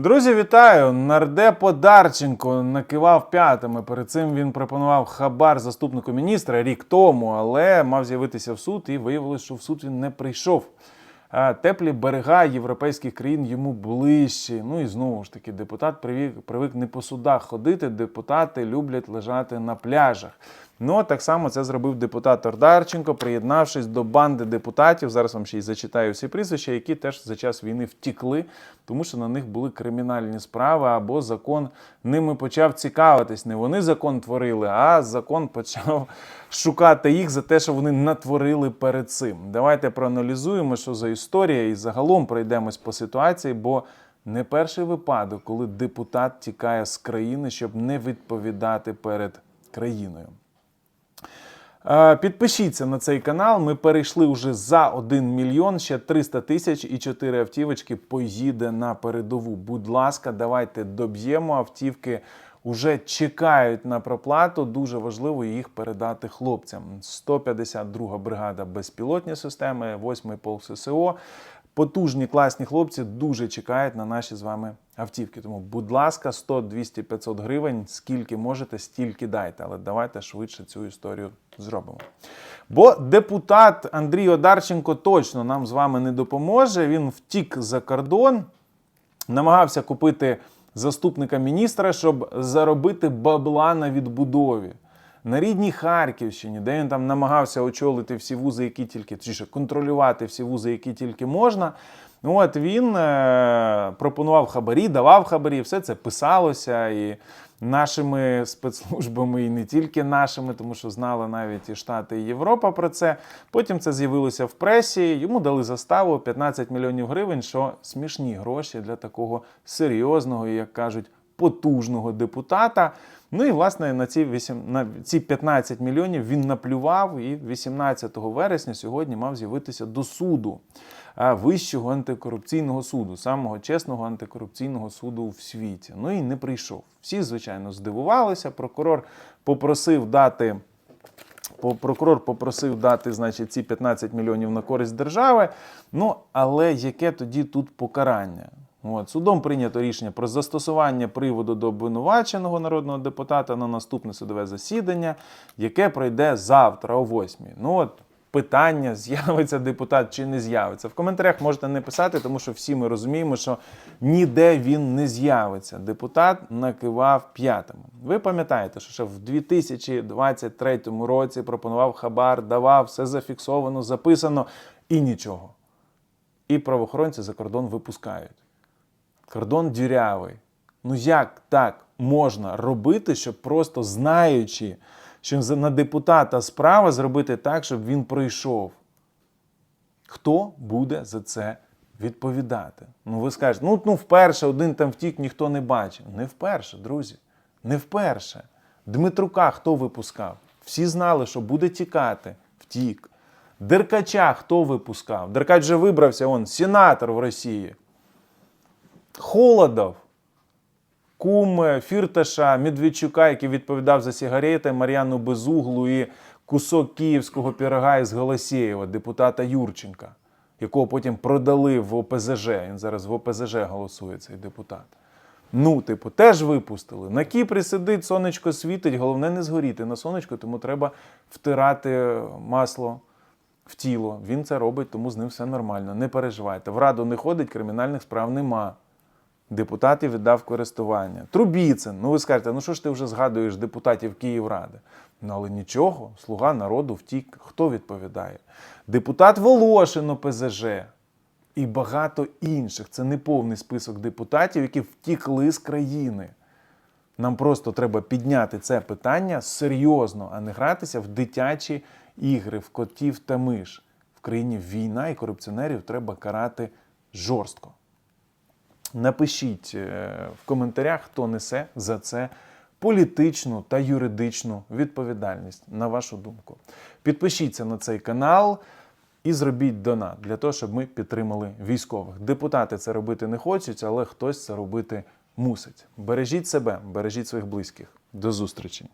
Друзі, вітаю! Нардеп Одарченко накивав п'ятами. Перед цим він пропонував хабар заступнику міністра рік тому, але мав з'явитися в суд, і виявилось, що в суд він не прийшов. Теплі берега європейських країн йому ближчі. Ну і знову ж таки, депутат привик, привик не по судах ходити. Депутати люблять лежати на пляжах. Ну, так само це зробив депутат Ордарченко, приєднавшись до банди депутатів. Зараз вам ще й зачитаю всі прізвища, які теж за час війни втікли, тому що на них були кримінальні справи, або закон ними почав цікавитись. Не вони закон творили, а закон почав шукати їх за те, що вони натворили перед цим. Давайте проаналізуємо, що за історія, і загалом пройдемось по ситуації, бо. Не перший випадок, коли депутат тікає з країни, щоб не відповідати перед країною. Е, Підпишіться на цей канал. Ми перейшли вже за 1 мільйон, ще 300 тисяч і 4 автівочки поїде на передову. Будь ласка, давайте доб'ємо. Автівки Уже чекають на проплату. Дуже важливо їх передати хлопцям. 152 бригада безпілотні системи, 8 полк ССО. Потужні класні хлопці дуже чекають на наші з вами автівки. Тому, будь ласка, 100, 200, 500 гривень, скільки можете, стільки дайте. Але давайте швидше цю історію зробимо. Бо депутат Андрій Одарченко точно нам з вами не допоможе. Він втік за кордон, намагався купити заступника міністра, щоб заробити бабла на відбудові. На рідній Харківщині, де він там намагався очолити всі вузи, які тільки чи контролювати всі вузи, які тільки можна. Ну от він е, пропонував хабарі, давав хабарі, все це писалося і нашими спецслужбами, і не тільки нашими, тому що знали навіть і Штати, і Європа про це. Потім це з'явилося в пресі. Йому дали заставу 15 мільйонів гривень, що смішні гроші для такого серйозного як кажуть, потужного депутата. Ну і власне на ці 8, на ці 15 мільйонів він наплював і 18 вересня сьогодні мав з'явитися до суду Вищого антикорупційного суду, самого чесного антикорупційного суду в світі. Ну і не прийшов. Всі, звичайно, здивувалися. Прокурор попросив дати. Прокурор попросив дати, значить, ці 15 мільйонів на користь держави. Ну, але яке тоді тут покарання? От, судом прийнято рішення про застосування приводу до обвинуваченого народного депутата на наступне судове засідання, яке пройде завтра о 8. Ну от питання, з'явиться депутат чи не з'явиться. В коментарях можете не писати, тому що всі ми розуміємо, що ніде він не з'явиться. Депутат накивав п'ятами. Ви пам'ятаєте, що ще в 2023 році пропонував хабар, давав, все зафіксовано, записано і нічого. І правоохоронці за кордон випускають. Кордон дірявий. Ну як так можна робити, щоб просто знаючи, що на депутата справа зробити так, щоб він пройшов? Хто буде за це відповідати? Ну ви скажете, ну, ну вперше один там втік, ніхто не бачив. Не вперше, друзі. Не вперше. Дмитрука хто випускав? Всі знали, що буде тікати, втік. Деркача хто випускав? Деркач вже вибрався, он, сенатор в Росії. Холодов, кум е, Фірташа, Медведчука, який відповідав за сигарети, Мар'яну Безуглу і кусок київського пірога із Голосєєва, депутата Юрченка, якого потім продали в ОПЗЖ. Він зараз в ОПЗЖ голосує цей депутат. Ну, типу, теж випустили. На Кіпрі сидить, сонечко світить, головне не згоріти на сонечко, тому треба втирати масло в тіло. Він це робить, тому з ним все нормально. Не переживайте. В раду не ходить, кримінальних справ нема. Депутатів віддав користування. Трубіцин. Ну ви скажете, ну що ж ти вже згадуєш депутатів Київради? Ну але нічого, слуга народу втік. Хто відповідає? Депутат Волошин ОПЗЖ і багато інших. Це не повний список депутатів, які втікли з країни. Нам просто треба підняти це питання серйозно, а не гратися в дитячі ігри, в котів та миш. В країні війна і корупціонерів треба карати жорстко. Напишіть е, в коментарях, хто несе за це політичну та юридичну відповідальність, на вашу думку. Підпишіться на цей канал і зробіть донат для того, щоб ми підтримали військових. Депутати це робити не хочуть, але хтось це робити мусить. Бережіть себе, бережіть своїх близьких. До зустрічі!